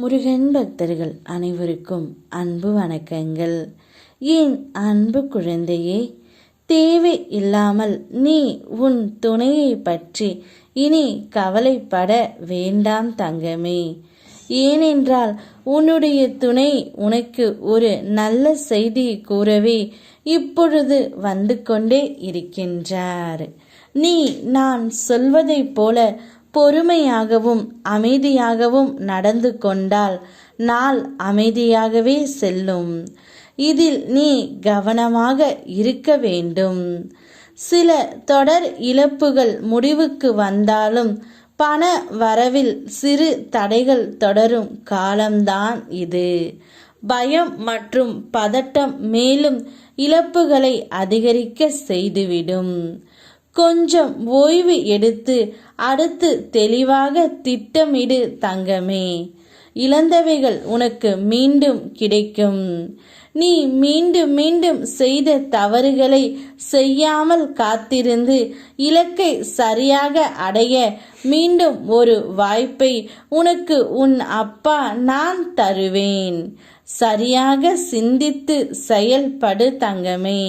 முருகன் பக்தர்கள் அனைவருக்கும் அன்பு வணக்கங்கள். ஏன் அன்பு குழந்தையே தேவை இல்லாமல் நீ உன் துணையை பற்றி இனி கவலைப்பட வேண்டாம் தங்கமே. ஏனென்றால் உன்னுடைய துணை உனக்கு ஒரு நல்ல செய்தி கூறவே இப்பொழுது வந்து கொண்டே இருக்கின்றார். நீ நான் சொல்வதைப் போல பொறுமையாகவும் அமைதியாகவும் நடந்து கொண்டால் நாள் அமைதியாகவே செல்லும். இதில் நீ கவனமாக இருக்க வேண்டும். சில தொடர் இழப்புகள் முடிவுக்கு வந்தாலும் பண வரவில் சிறு தடைகள் தொடரும் காலம்தான் இது. பயம் மற்றும் பதட்டம் மேலும் இழப்புகளை அதிகரிக்க செய்துவிடும். கொஞ்சம் ஓய்வு எடுத்து அடுத்து தெளிவாக திட்டமிடு தங்கமே. இழந்தவைகள் உனக்கு மீண்டும் கிடைக்கும். நீ மீண்டும் மீண்டும் செய்த தவறுகளை செய்யாமல் காத்திருந்து இலக்கை சரியாக அடைய மீண்டும் ஒரு வாய்ப்பை உனக்கு உன் அப்பா நான் தருவேன். சரியாக சிந்தித்து செயல்படு தங்கமே.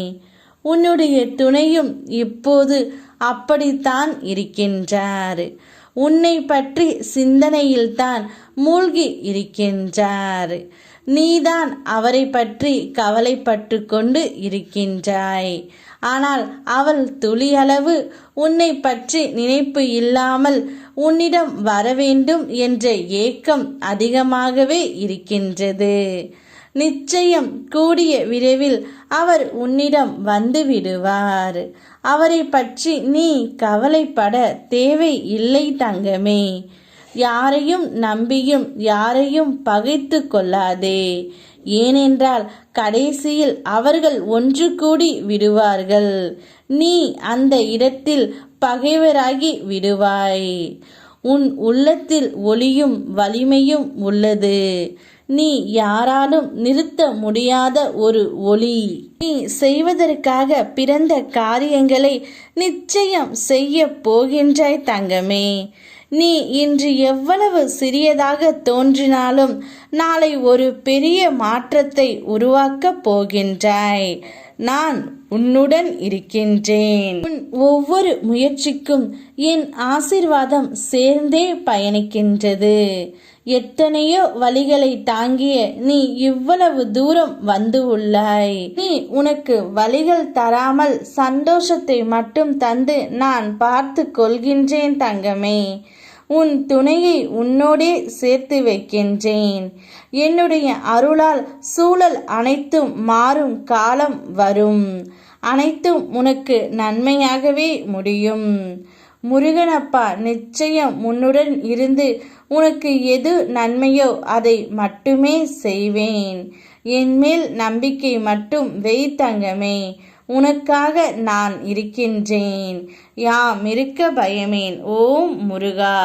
உன்னுடைய துணையும் இப்போது அப்படித்தான் இருக்கின்றார். உன்னை பற்றி சிந்தனையில்தான் மூழ்கி இருக்கின்றார். நீதான் அவரை பற்றி கவலைப்பட்டு கொண்டு இருக்கின்றாய். ஆனால் அவள் துளியளவு உன்னை பற்றி நினைப்பு இல்லாமல் உன்னிடம் வரவேண்டும் என்ற ஏக்கம் அதிகமாகவே இருக்கின்றது. நிச்சயம் கூடிய விரைவில் அவர் உன்னிடம் வந்து விடுவார் அவரை பற்றி நீ கவலைப்பட தேவை இல்லை தங்கமே. யாரையும் நம்பியும் யாரையும் பகைத்து கொள்ளாதே. ஏனென்றால் கடைசியில் அவர்கள் ஒன்று கூடி விடுவார்கள். நீ அந்த இடத்தில் பகைவராகி விடுவாய். உன் உள்ளத்தில் ஒளியும் வலிமையும் உள்ளது. நீ யாராலும் நிறுத்த முடியாத ஒரு ஒளி. நீ செய்வதற்காக பிறந்த காரியங்களை நிச்சயம் செய்ய போகின்றாய் தங்கமே. நீ இன்று எவ்வளவு சிறியதாக தோன்றினாலும் நாளை ஒரு பெரிய மாற்றத்தை உருவாக்கப் போகின்றாய். நான் உன்னுடன் இருக்கின்றேன். உன் ஒவ்வொரு முயற்சிக்கும் என் ஆசிர்வாதம் சேர்ந்தே பயணிக்கின்றது. எத்தனையோ வழிகளை தாங்கிய நீ இவ்வளவு தூரம் வந்து உள்ளாய். நீ உனக்கு வழிகள் தராமல் சந்தோஷத்தை மட்டும் தந்து நான் பார்த்து கொள்கின்றேன் தங்கமே. உன் துணையை உன்னோடே சேர்த்து வைக்கின்றேன். என்னுடைய அருளால் சூழல் அனைத்தும் மாறும் காலம் வரும். அனைத்தும் உனக்கு நன்மையாகவே முடியும். முருகனப்பா நிச்சயம் உன்னுடன் இருந்து உனக்கு எது நன்மையோ அதை மட்டுமே செய்வேன். என் மேல் நம்பிக்கை மட்டும் வைத்தங்கமே உனக்காக நான் இருக்கின்றேன். யாம் இருக்க பயமேன். ஓம் முருகா.